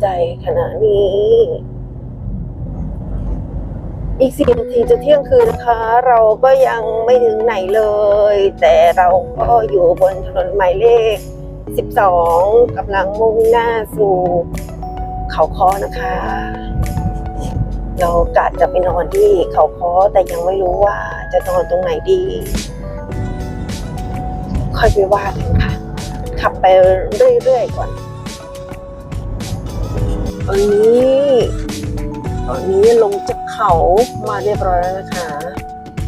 ใจขณะนี้ อีกสี่นาทีจะเที่ยงคืนนะคะ เราก็ยังไม่ถึงไหนเลย แต่เราก็อยู่บนถนนหมายเลข 12กำลังมุ่งหน้าสู่เขาคอนะคะ เรากะจะไปนอนที่เขาคอแต่ยังไม่รู้ว่าจะนอนตรงไหนดี ค่อยไปว่ากันค่ะ ขับไปเรื่อยๆก่อน ตอนนี้ตอนนี้ลงจากเขามาเรียบร้อยแล้วนะคะ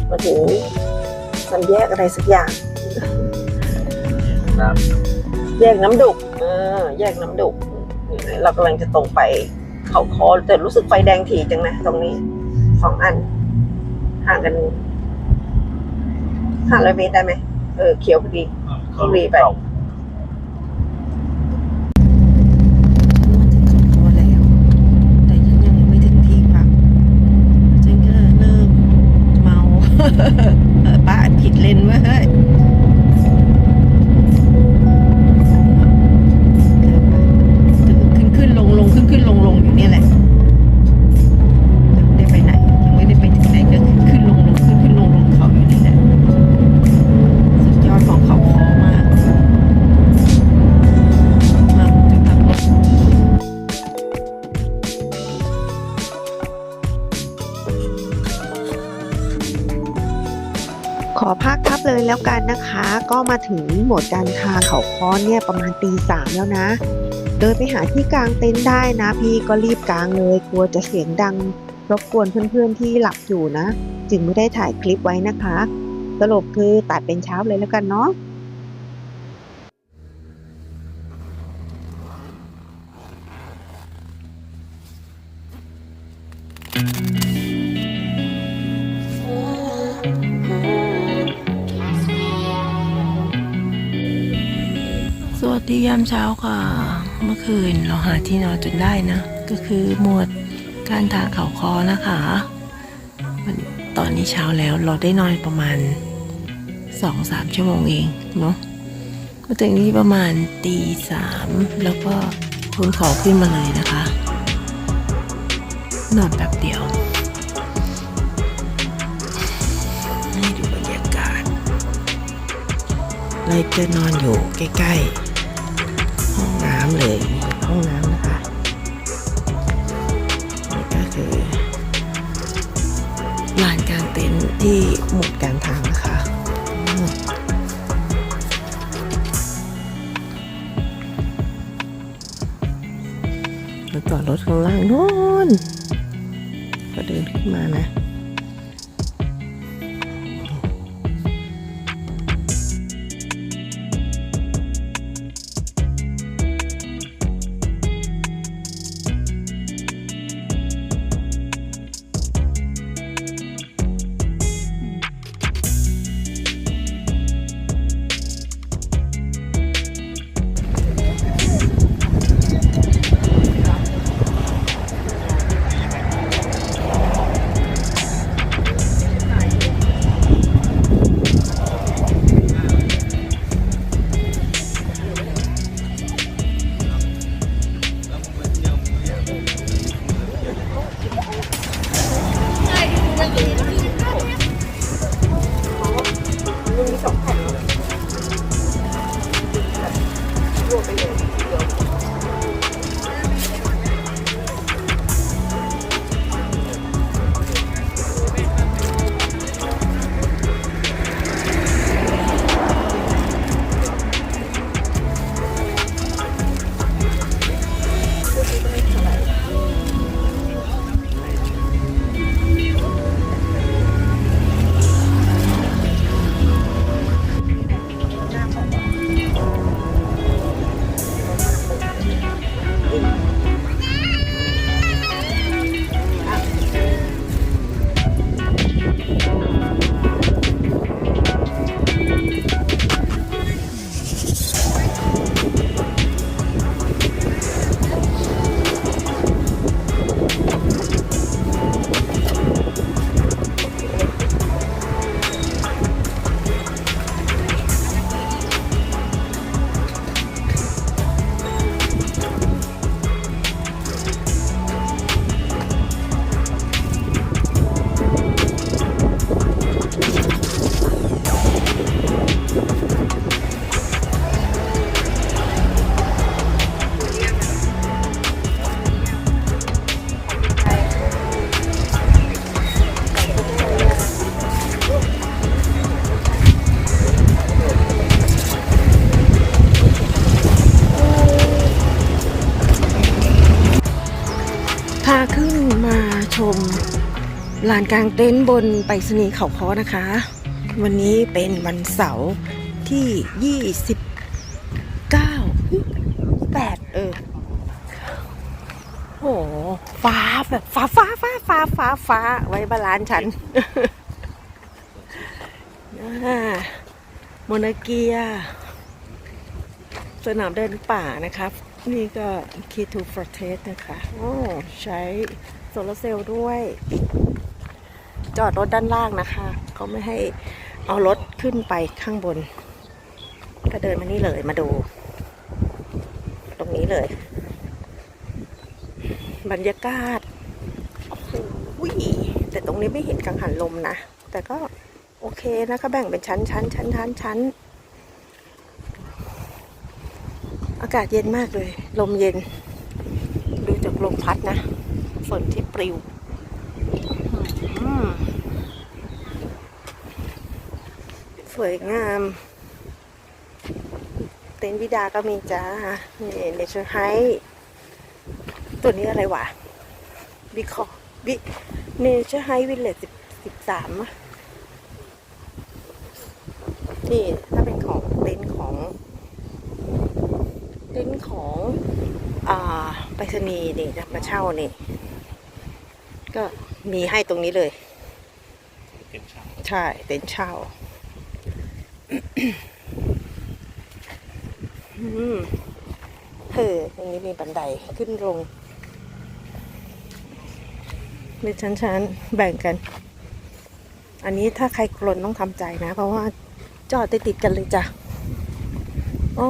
มาถึงสันแยกอะไรสักอย่างครับแยกน้ำดุกเออแยกน้ำดุกนี่เรากำลังจะตรงไปเขาคอแต่รู้สึกไฟแดงถี่จังนะตรงนี้สองอัน ห่างกันห้าร้อยเมตรได้ไหมเออเขียวพอดีต้องรีบไป ขอภาคทับเลยแล้วกันนะคะ ก็มาถึงโหมดการทาเขาค้อนเนี่ยประมาณตีสามแล้วนะ เดินไปหาที่กลางเต็นท์ได้นะ พี่ก็รีบกลางเลยกลัวจะเสียงดังรบกวนเพื่อนๆที่หลับอยู่นะ จึงไม่ได้ถ่ายคลิปไว้นะคะ สรุปคือตัดเป็นเช้าเลยแล้วกันเนาะ สวัสดียามเช้าค่ะ เมื่อคืนเราหาที่นอนจนได้นะ ก็คือหมวดการทางเขาคอนะคะตอนนี้เช้าแล้วเราได้นอนประมาณสองสามชั่วโมงเองเนาะมาถึงนี่ประมาณตีสามแล้วก็คุณขอขึ้นมาเลยนะคะ นอนแบบเดียวให้ดูบรรยากาศเราจะนอนอยู่ใกล้ ๆ ห้องน้ำเลยห้องน้ำนะคะนี่ก็คือลานกลางเต็นท์ที่หมดการทางนะคะแล้วต่อรถข้างล่างโน้นก็เดินขึ้นมานะานกลางเต็นท์บนไปรษณีย์เขาค้อนะคะ วันนี้เป็นวันเสาร์ที่ 29 8เออโอ้โหฟ้าแบบฟ้าฟ้าฟ้าฟ้าฟ้าฟ้าไว้บาลานฉันาโมนาเกีย สนามเดินป่านะครับ นี่ก็ Key to Fortress นะคะ โอ้ ใช้โซลาร์เซลล์ด้วย จอดรถด้านล่างนะคะ เขาไม่ให้เอารถขึ้นไปข้างบน ก็เดินมานี่เลยมาดู ตรงนี้เลย บรรยากาศโอ้โหแต่ตรงนี้ไม่เห็นกังหันลมนะ แต่ก็โอเคนะคะแบ่งเป็นชั้นชั้นชั้นชั้นชั้นอากาศเย็นมากเลย ลมเย็น ดูจากลมพัดนะ ฝนที่ปลิวอืม สวยงาม เต็นท์วิดาก็มีจ้านี่เนเชอร์ไฮตัวนี้อะไรวะบิคอบิเนเชอร์ไฮวิลเลจสิบสิบสามอะนี่ถ้าเป็นของเต็นท์ของ เต็นท์ของอ่าไปรษณีย์นี่จะมาเช่านี่ ก็มีให้ตรงนี้เลย ใช่ เต็นท์เช่าอืม เออตรงนี้มีบันไดขึ้นลงเป็นชั้นๆ แบ่งกัน อันนี้ถ้าใครกลนต้องทำใจนะ เพราะว่าจอดติดติดๆกันเลยจ้ะโอ้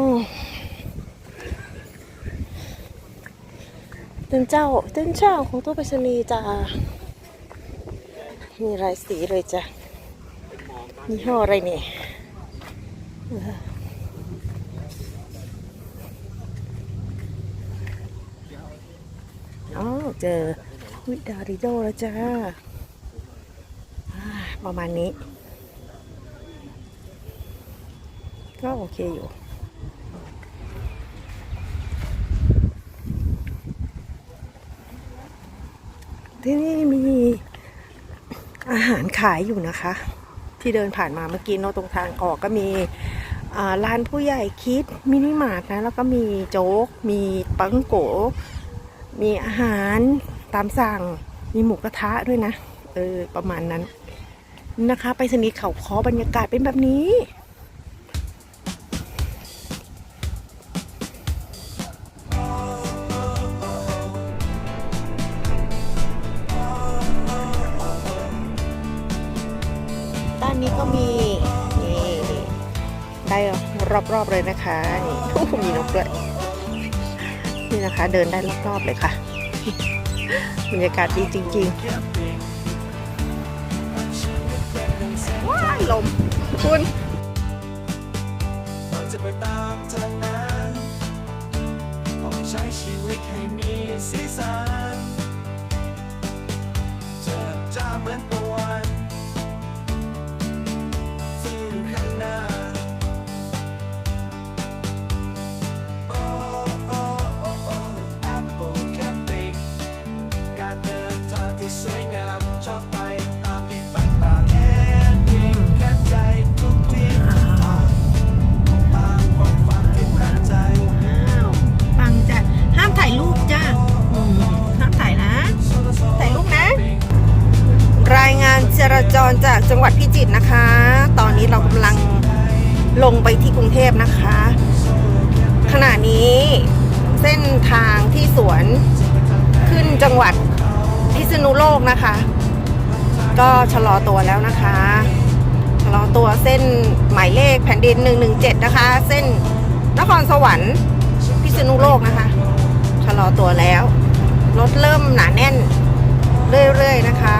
เต้นเจ้าเต้นเจ้าของตู้ไปรษณีย์จ้ะมีหลายสีเลยจ้ะยี่ห้ออะไรเนี่ย อ๋อเจอวิดาริโดแล้วจ้าอ่าประมาณนี้ ก็โอเคอยู่ที่นี่มีอาหารขายอยู่นะคะ ที่เดินผ่านมาเมื่อกี้เนาะตรงทางออกก็มีร้านผู้ใหญ่คิดมินิมาร์ทนะ แล้วก็มีโจ๊ก มีปังโก มีอาหารตามสั่ง มีหมูกระทะด้วยนะ เออ ประมาณนั้นนะคะ ไปสนีย์เขาคอบรรยากาศเป็นแบบนี้ รอบๆเลยนะคะนี่โอ้โหมีนกด้วยนี่นะคะ เดินได้รอบๆเลยค่ะบรรยากาศดีจริงๆว้ายลมคุณเราจะไปตามเธอนั้นต้องใช้ชีวิตให้มีสีสันเจอจ้าเหมือนป ลงไปที่กรุงเทพนะคะ ขณะนี้เส้นทางที่สวนขึ้นจังหวัดพิษณุโลกนะคะ ก็ชะลอตัวแล้วนะคะชะลอตัวเส้นหมายเลขแผ่นดิน 117 นะคะ เส้นนครสวรรค์พิษณุโลกนะคะชะลอตัวแล้วรถเริ่มหนาแน่นเรื่อยๆนะคะ